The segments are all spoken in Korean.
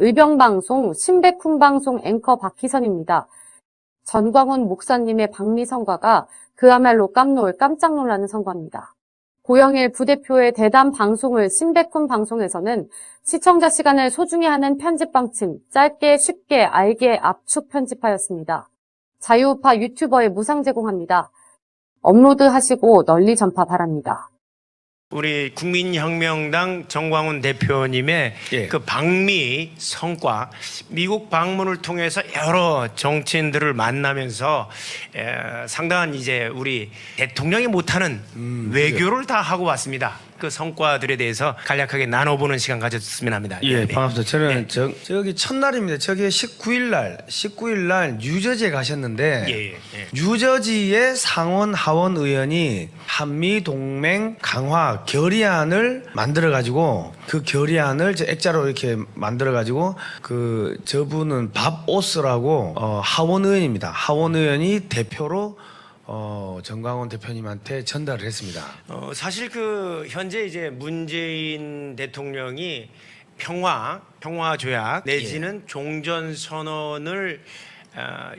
의병방송 신백훈방송 앵커 박희선입니다. 전광훈 목사님의 박미 성과가 그야말로 깜놀 깜짝 놀라는 성과입니다. 고영일 부대표의 대담 방송을 신백훈 방송에서는 시청자 시간을 소중히 하는 편집 방침, 짧게 쉽게 알게 압축 편집하였습니다. 자유우파 유튜버에 무상 제공합니다. 업로드 하시고 널리 전파 바랍니다. 우리 국민혁명당 정광훈 대표님의 예. 그 방미 성과 미국 방문을 통해서 여러 정치인들을 만나면서 에, 상당한 이제 우리 대통령이 못하는 음, 외교를 다 하고 왔습니다. 그 성과들에 대해서 간략하게 나눠보는 시간 가졌으면 합니다. 예, 네. 반갑습니다. 저는 저, 저기 첫날입니다. 저기 19일 날, 19일 날 뉴저지에 가셨는데 예, 예, 예. 뉴저지의 상원 하원 의원이 한미 동맹 강화 결의안을 만들어 가지고 그 결의안을 저 액자로 이렇게 만들어 가지고 그 저분은 밥 오스라고 어, 하원 의원입니다. 하원 의원이 대표로 어, 정광훈 대표님한테 전달을 했습니다. 어, 사실 그 현재 이제 문재인 대통령이 평화 평화 조약 내지는 종전 선언을 어,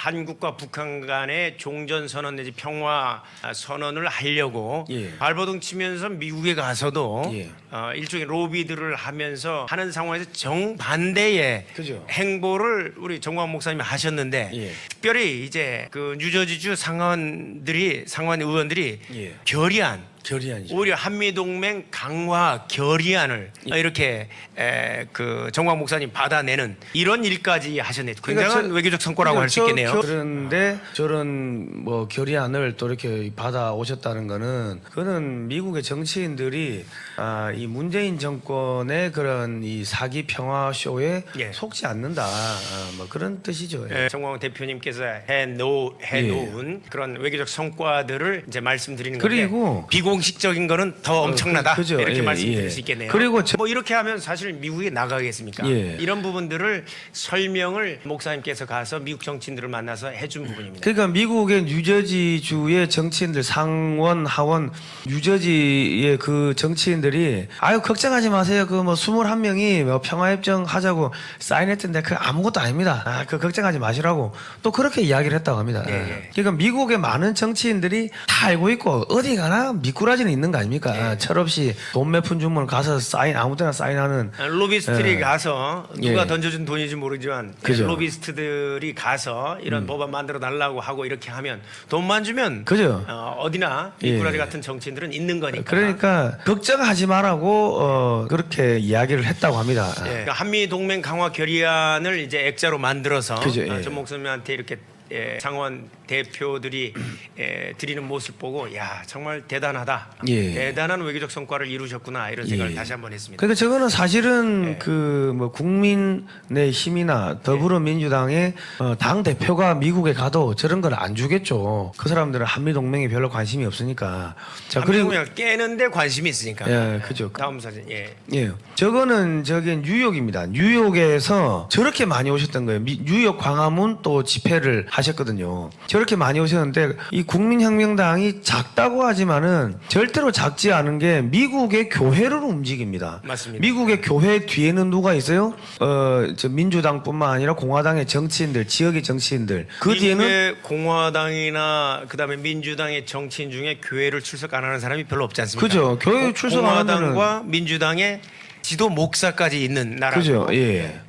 한국과 북한 간의 종전 선언 내지 평화 선언을 하려고 예. 발버둥 치면서 미국에 가서도 예. 어, 일종의 로비들을 하면서 하는 상황에서 정반대의 그죠. 행보를 우리 정광 목사님이 하셨는데 예. 특별히 이제 그 뉴저지주 상원들이 상원 의원들이 예. 결의안 결의안이죠. 오히려 한미 동맹 강화 결의안을 예. 이렇게 에, 그 정광 목사님 받아내는 이런 일까지 하셨네요. 굉장한 그러니까 저- 외교적 성과라고 할 수 그러니까 있겠네요. 저- 그런데 저런 뭐 결의안을 또 이렇게 받아 오셨다는 거는 그는 미국의 정치인들이 아, 이 문재인 정권의 그런 이 사기 평화 쇼에 예. 속지 않는다. 아, 뭐 그런 뜻이죠. 예. 예, 정광 대표님께서 해놓, 해놓은 그런 외교적 성과들을 이제 말씀드리는 건데 그리고 비공 식적인 거는 더 엄청나다 그- 그죠. 이렇게 예, 말씀드릴 예. 수 있겠네요. 그리고 저- 뭐 이렇게 하면 사실 미국에 나가겠습니까? 예. 이런 부분들을 설명을 목사님께서 가서 미국 정치인들을 만나서 해준 부분입니다. 그러니까 미국의 뉴저지 주의 정치인들 상원 하원 뉴저지의 그 정치인들이 아유 걱정하지 마세요 그 뭐 21명이 뭐 평화협정 하자고 사인했던데 그 아무것도 아닙니다 아 그 걱정하지 마시라고 또 그렇게 이야기를 했다고 합니다 예, 예. 그러니까 미국의 많은 정치인들이 다 알고 있고 어디 가나 미 꾸라지는 있는 거 아닙니까 예. 아, 철없이 돈 몇 푼 주면 가서 사인 아무 때나 사인하는 아, 로비스트들이 예. 가서 누가 예. 던져준 돈인지 모르지만 그죠. 음. 로비스트들이 가서 이런 법안 만들어 달라고 하고 이렇게 하면 돈만 주면 그죠. 어, 디나 예. 미꾸라지 같은 정치인들은 있는 거니까. 그러니까 걱정하지 말라고 어, 그렇게 이야기를 했다고 합니다 예. 그러니까 한미 동맹 강화 결의안을 이제 액자로 만들어서 그죠, 예. 어, 전 목사님한테 이렇게 예, 상원 대표들이 예, 드리는 모습 보고 야 정말 대단하다 예. 대단한 외교적 성과를 이루셨구나 이런 생각을 예. 다시 한번 했습니다. 그러니까 저거는 사실은 네. 그뭐 국민의 힘이나 더불어민주당의 어, 당 대표가 미국에 가도 저런 걸 안 주겠죠. 그 사람들은 한미 동맹에 별로 관심이 없으니까. 자 그리고 깨는데 관심이 있으니까. 예, 그죠. 다음 사진 예. 예, 저거는 저기 뉴욕입니다. 뉴욕에서 저렇게 많이 오셨던 거예요. 미- 뉴욕 광화문 또 집회를 하 셨거든요. 저렇게 많이 오셨는데 이 국민혁명당이 작다고 하지만은 절대로 작지 않은 게 미국의 교회를 움직입니다. 맞습니다. 미국의 교회 뒤에는 누가 있어요? 어, 저 민주당뿐만 아니라 공화당의 정치인들, 지역의 정치인들. 그 뒤에는 공화당이나 그다음에 민주당의 정치인 중에 교회를 출석 안 하는 사람이 별로 없지 않습니까? 그죠. 교회 고- 출석 안 하면은- 공화당과 민주당의 지도 목사까지 있는 나라. 그죠. 예.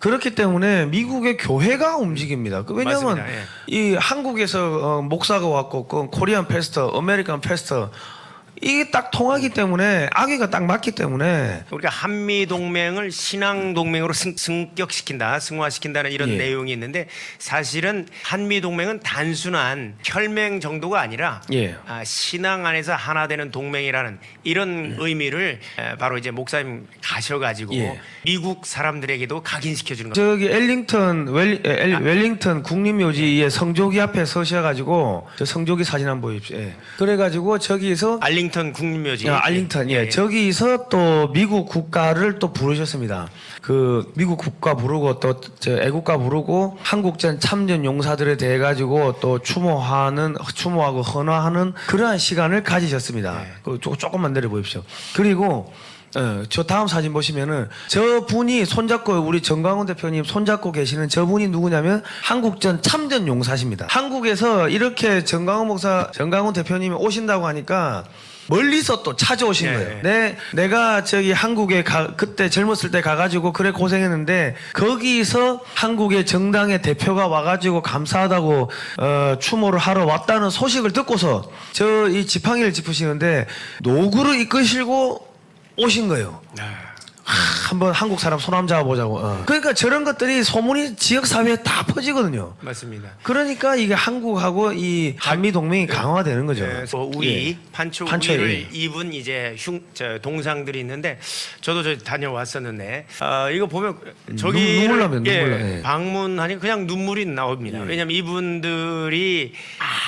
그렇기 때문에 미국의 교회가 움직입니다. 그 왜냐하면 맞습니다. 예. 이 한국에서 어, 목사가 왔고 그 코리안 페스터, 아메리칸 페스터 이게 딱 통하기 때문에 아기가 딱 맞기 때문에 우리가 한미 동맹을 신앙 동맹으로 승, 승격시킨다, 승화시킨다는 이런 예. 내용이 있는데 사실은 한미 동맹은 단순한 혈맹 정도가 아니라 예. 아, 신앙 안에서 하나 되는 동맹이라는 이런 의미를 에, 바로 이제 목사님 가셔가지고 예. 미국 사람들에게도 각인시켜 주는 거죠. 저기 엘링턴 웰, 엘, 웰링턴 국립묘지의 성조기 앞에 서셔가지고 저 성조기 사진 한번 보십시오. 예. 그래가지고 저기서 알링 턴 국립묘지. 아, 알링턴, 예. 저기서 또 미국 국가를 또 부르셨습니다. 그 미국 국가 부르고 또 저 애국가 부르고 한국전 참전 용사들에 대해 가지고 또 추모하는 추모하고 헌화하는 그러한 시간을 가지셨습니다. 그 조, 조금만 내려 보십시오. 그리고 어, 저 다음 사진 보시면은 저 분이 손잡고 우리 정광훈 대표님 손잡고 계시는 저 분이 누구냐면 한국전 참전 용사십니다. 한국에서 이렇게 정광훈 목사, 정광훈 대표님이 오신다고 하니까 멀리서 또 찾아오신 예, 거예요. 예. 내 내가 저기 한국에 가, 그때 젊었을 때 가가지고 그래 고생했는데 거기서 한국의 정당의 대표가 와가지고 감사하다고 어, 추모를 하러 왔다는 소식을 듣고서 저 이 지팡이를 짚으시는데 노구를 이끄시고 오신 거예요. 하, 한번 한국 사람 손 한번 잡아보자고. 어. 그러니까 저런 것들이 소문이 지역 사회에 다 퍼지거든요. 맞습니다. 그러니까 이게 한국하고 이 한미 동맹이 강화되는 거죠. 그래서 우리 예. 판초, 판초, 우리를 예. 입은 이제 흉, 저 동상들이 있는데 저도 저 다녀왔었는데 어, 이거 보면 저기 눈물 나면 눈물 나, 예. 방문하니 그냥 눈물이 나옵니다. 왜냐하면 이분들이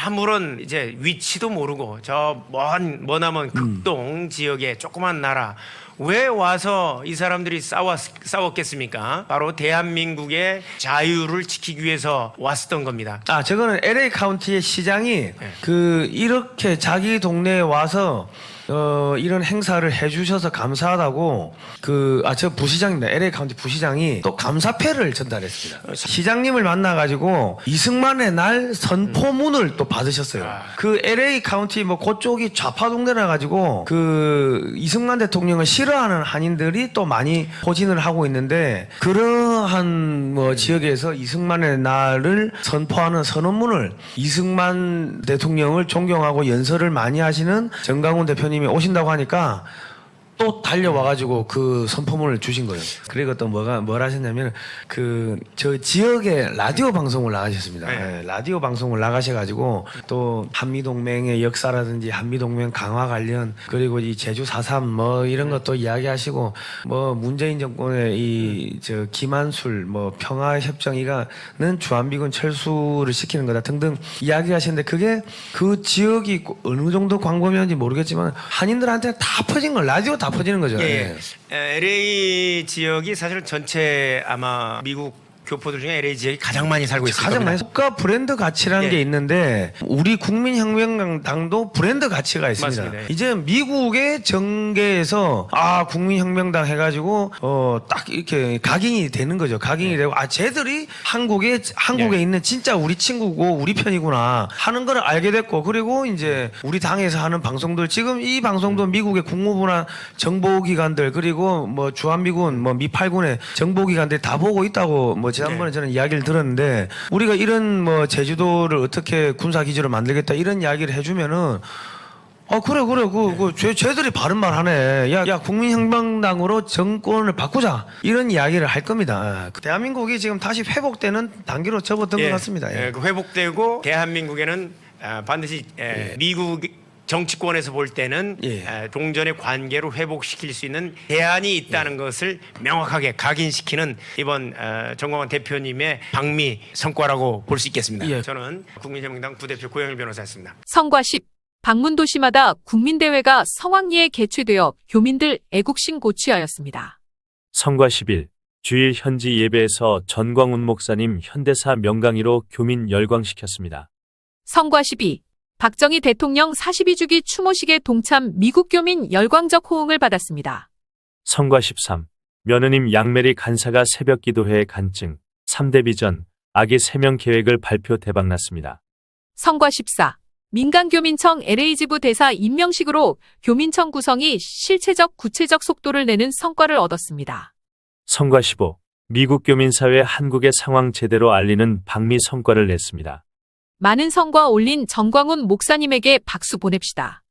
아무런 이제 위치도 모르고 저 먼 머나먼 음. 극동 지역의 조그만 나라 왜 와서 이 사람들이 싸웠, 싸웠겠습니까? 바로 대한민국의 자유를 지키기 위해서 왔었던 겁니다. 아, 저거는 LA 카운티의 시장이 그 이렇게 자기 동네에 와서 어 이런 행사를 해주셔서 감사하다고 그 아 저 부시장입니다. LA 카운티 부시장이 또 감사패를 전달했습니다. 시장님을 만나가지고 이승만의 날 선포문을 또 받으셨어요. 그 LA 카운티 뭐 그쪽이 좌파 동네라 가지고 그 이승만 대통령을 싫어하는 한인들이 또 많이 포진을 하고 있는데 그러한 뭐 지역에서 이승만의 날을 선포하는 선언문을 이승만 대통령을 존경하고 연설을 많이 하시는 정강훈 대표님 이 오신다고 하니까 또 달려와가지고 그 선포문을 주신 거예요. 그리고 또 뭐가 뭘 하셨냐면 그 저 지역에 라디오 방송을 나가셨습니다. 네. 예, 라디오 방송을 나가셔가지고 또 한미 동맹의 역사라든지 한미 동맹 강화 관련 그리고 이 제주 4.3뭐 이런 것도 이야기하시고 뭐 문재인 정권의 이 저 김한술 뭐 평화 협정 이가는 주한미군 철수를 시키는 거다 등등 이야기하시는데 그게 그 지역이 어느 정도 광범위한지 모르겠지만 한인들한테 다 퍼진 거 라디오 다 퍼지는 거죠. 예. 예. 에, LA 지역이 사실 전체 아마 미국 교포들 중에 LA 지역이 가장 많이 살고 있을 가장. 많이 국가 브랜드 가치라는 예. 게 있는데 우리 국민혁명당도 브랜드 가치가 있습니다. 맞습니다. 이제 미국의 정계에서 아 국민혁명당 해가지고 어 딱 이렇게 각인이 되는 거죠. 각인이 되고 아 쟤들이 한국에 한국에 예. 있는 진짜 우리 친구고 우리 편이구나 하는 걸 알게 됐고 그리고 이제 우리 당에서 하는 방송들 지금 이 방송도 미국의 국무부나 정보기관들 그리고 뭐 주한미군 뭐 미팔군의 정보기관들 다 보고 있다고 뭐 지난번에 네. 저는 이야기를 들었는데 우리가 이런 뭐 제주도를 어떻게 군사 기지로 만들겠다 이런 이야기를 해주면은 아 그래 그래. 그, 그 쟤, 쟤들이 바른 말 하네. 야, 야 국민혁명당으로 정권을 바꾸자. 이런 이야기를 할 겁니다. 그 대한민국이 지금 다시 회복되는 단계로 접어든 것 같습니다. 예. 예, 그 회복되고 대한민국에는 아, 반드시 에, 미국 정치권에서 볼 때는 예. 에, 종전의 관계로 회복시킬 수 있는 대안이 있다는 것을 명확하게 각인시키는 이번 어, 정광훈 대표님의 방미 성과라고 볼 수 있겠습니다. 예. 저는 국민혁명당 부대표 고영일 변호사였습니다. 성과 10. 방문 도시마다 국민대회가 성황리에 개최되어 교민들 애국심 고취하였습니다. 성과 10일 주일 현지 예배에서 전광훈 목사님 현대사 명강의로 교민 열광시켰습니다. 성과 12. 박정희 대통령 42주기 추모식에 동참 미국 교민 열광적 호응을 받았습니다. 성과 13 며느님 양메리 간사가 새벽 기도회에 간증 3대 비전 아기 3명 계획을 발표 대박났습니다. 성과 14. 민간교민청 LA지부 대사 임명식으로 교민청 구성이 실체적 구체적 속도를 내는 성과를 얻었습니다. 성과 15 미국 교민사회 한국의 상황 제대로 알리는 방미 성과를 냈습니다. 많은 성과 올린 정광훈 목사님에게 박수 보냅시다.